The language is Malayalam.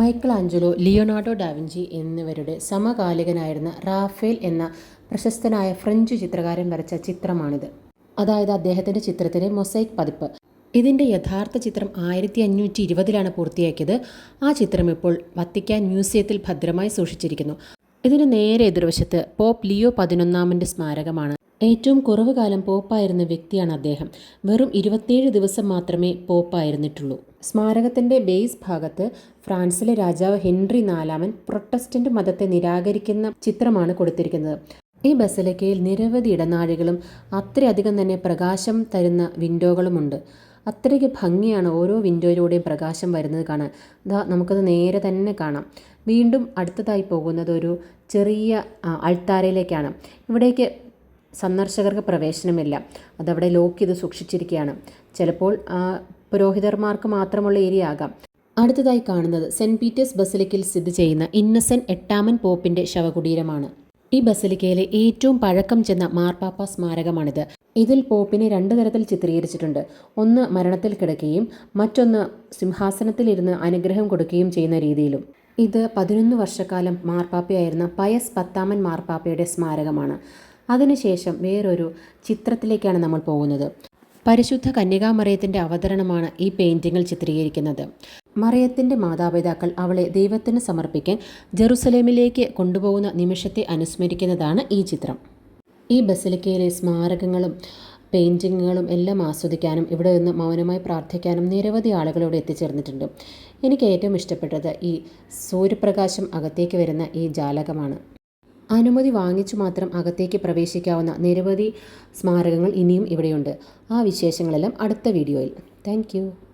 മൈക്കിൾ ആഞ്ചലോ ലിയോണാർഡോ ഡാവിഞ്ചി എന്നിവരുടെ സമകാലികനായിരുന്ന റാഫേൽ എന്ന പ്രശസ്തനായ ഫ്രഞ്ച് ചിത്രകാരൻ വരച്ച ചിത്രമാണിത്. അതായത് അദ്ദേഹത്തിന്റെ ചിത്രത്തിലെ മൊസൈക് പതിപ്പ്. ഇതിന്റെ യഥാർത്ഥ ചിത്രം ആയിരത്തി അഞ്ഞൂറ്റി ഇരുപതിലാണ് പൂർത്തിയാക്കിയത്. ആ ചിത്രം ഇപ്പോൾ വത്തിക്കാൻ മ്യൂസിയത്തിൽ ഭദ്രമായി സൂക്ഷിച്ചിരിക്കുന്നു. ഇതിന് നേരെ എതിർവശത്ത് പോപ്പ് ലിയോ പതിനൊന്നാമന്റെ സ്മാരകമാണ്. ഏറ്റവും കുറവ് കാലം പോപ്പായിരുന്ന വ്യക്തിയാണ് അദ്ദേഹം. വെറും ഇരുപത്തിയേഴ് ദിവസം മാത്രമേ പോപ്പായിരുന്നിട്ടുള്ളൂ. സ്മാരകത്തിന്റെ ബേസ് ഭാഗത്ത് ഫ്രാൻസിലെ രാജാവ് ഹെൻറി നാലാമൻ പ്രൊട്ടസ്റ്റന്റ് മതത്തെ നിരാകരിക്കുന്ന ചിത്രമാണ് കൊടുത്തിരിക്കുന്നത്. ഈ ബസലിക്കയിൽ നിരവധി ഇടനാഴികളും അത്രയധികം തന്നെ പ്രകാശം തരുന്ന വിൻഡോകളുമുണ്ട്. അത്രയ്ക്ക് ഭംഗിയാണ് ഓരോ വിൻഡോയിലൂടെയും പ്രകാശം വരുന്നത് കാണാൻ. ഇതാ നമുക്കത് നേരെ തന്നെ കാണാം. വീണ്ടും അടുത്തതായി പോകുന്നത് ഒരു ചെറിയ അൾത്താരയിലേക്കാണ്. ഇവിടേക്ക് സന്ദർശകർക്ക് പ്രവേശനമില്ല. അതവിടെ ലോക്ക് ചെയ്ത് സൂക്ഷിച്ചിരിക്കുകയാണ്. ചിലപ്പോൾ പുരോഹിതർമാർക്ക് മാത്രമുള്ള ഏരിയ ആകാം. അടുത്തതായി കാണുന്നത് സെന്റ് പീറ്റേഴ്സ് ബസലിക്കയിൽ സ്ഥിതി ചെയ്യുന്ന ഇന്നസെന്റ് എട്ടാമൻ പോപ്പിന്റെ ശവകുടീരമാണ്. ഈ ബസലിക്കയിലെ ഏറ്റവും പഴക്കം ചെന്ന മാർപ്പാപ്പ സ്മാരകമാണിത്. ഇതിൽ പോപ്പിനെ രണ്ട് തരത്തിൽ ചിത്രീകരിച്ചിട്ടുണ്ട്. ഒന്ന് മരണത്തിൽ കിടക്കുകയും മറ്റൊന്ന് സിംഹാസനത്തിലിരുന്ന് അനുഗ്രഹം കൊടുക്കുകയും ചെയ്യുന്ന രീതിയിലും. ഇത് പതിനൊന്ന് വർഷക്കാലം മാർപ്പാപ്പയായിരുന്ന പയസ് പത്താമൻ മാർപ്പാപ്പയുടെ സ്മാരകമാണ്. അതിനുശേഷം വേറൊരു ചിത്രത്തിലേക്കാണ് നമ്മൾ പോകുന്നത്. പരിശുദ്ധ കന്യകാമറിയത്തിന്റെ അവതരണമാണ് ഈ പെയിന്റിങ്ങിൽ ചിത്രീകരിക്കുന്നത്. മറിയത്തിന്റെ മാതാപിതാക്കൾ അവളെ ദൈവത്തിന് സമർപ്പിക്കാൻ ജെറുസലേമിലേക്ക് കൊണ്ടുപോകുന്ന നിമിഷത്തെ അനുസ്മരിക്കുന്നതാണ് ഈ ചിത്രം. ഈ ബസലിക്കയിലെ സ്മാരകങ്ങളും പെയിന്റിങ്ങുകളും എല്ലാം ആസ്വദിക്കാനും ഇവിടെ നിന്ന് മൗനമായി പ്രാർത്ഥിക്കാനും നിരവധി ആളുകൾ ഇവിടെ എത്തിച്ചേർന്നിട്ടുണ്ട്. എനിക്ക് ഏറ്റവും ഇഷ്ടപ്പെട്ടത് ഈ സൂര്യപ്രകാശം അകത്തേക്ക് വരുന്ന ഈ ജാലകമാണ്. അനുമതി വാങ്ങിച്ചു മാത്രം അകത്തേക്ക് പ്രവേശിക്കാവുന്ന നിരവധി സ്മാരകങ്ങൾ ഇനിയും ഇവിടെയുണ്ട്. ആ വിശേഷങ്ങളെല്ലാം അടുത്ത വീഡിയോയിൽ. താങ്ക്